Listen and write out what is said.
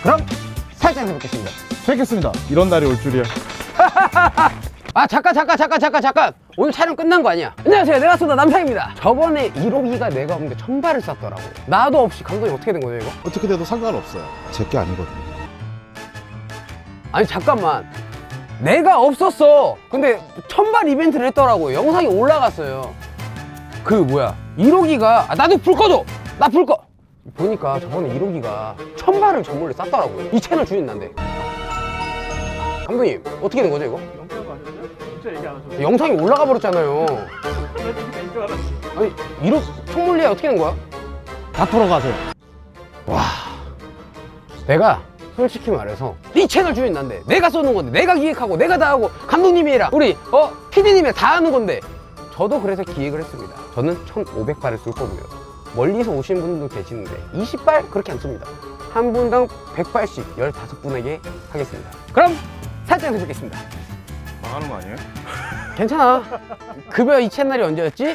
그럼 살짝 해보겠습니다. 뵙겠습니다. 이런 날이 올 줄이야. 아 잠깐 잠깐 잠깐 잠깐 잠깐 오늘 촬영 끝난 거 아니야 안녕하세요 내가 쏜다 남창입니다 저번에 1호기가 내가 없는데 천발을 쐈더라고 나도 없이 감독님 어떻게 된 거죠 이거? 어떻게 돼도 상관없어요. 제게 아니거든요. 아니 잠깐만 내가 없었어 근데 천발 이벤트를 했더라고 영상이 올라갔어요 그 뭐야 1호기가 아, 나도 불 꺼줘 나 불 꺼 보니까 저번에 1호기가 천발을 저 몰래 쐈더라고요. 이 채널 주인 난데. 감독님 어떻게 된 거죠 이거? 영상이 올라가 버렸잖아요. 아니 1호 총물리에 어떻게 된 거야? 다 털어가세요. 내가 솔직히 말해서 이 채널 주인 난데. 내가 쏘는 건데. 내가 기획하고 내가 다 하고 감독님이 해라. 우리 어 PD님이 다 하는 건데. 저도 그래서 기획을 했습니다. 저는 1500발을 쏠 거고요 멀리서 오신 분들도 계시는데 20발 그렇게 안 쏩니다 한 분당 100발씩 15분에게 하겠습니다 그럼 살짝 해보겠습니다 망하는 거 아니에요? 괜찮아 급여 이 채널이 언제였지?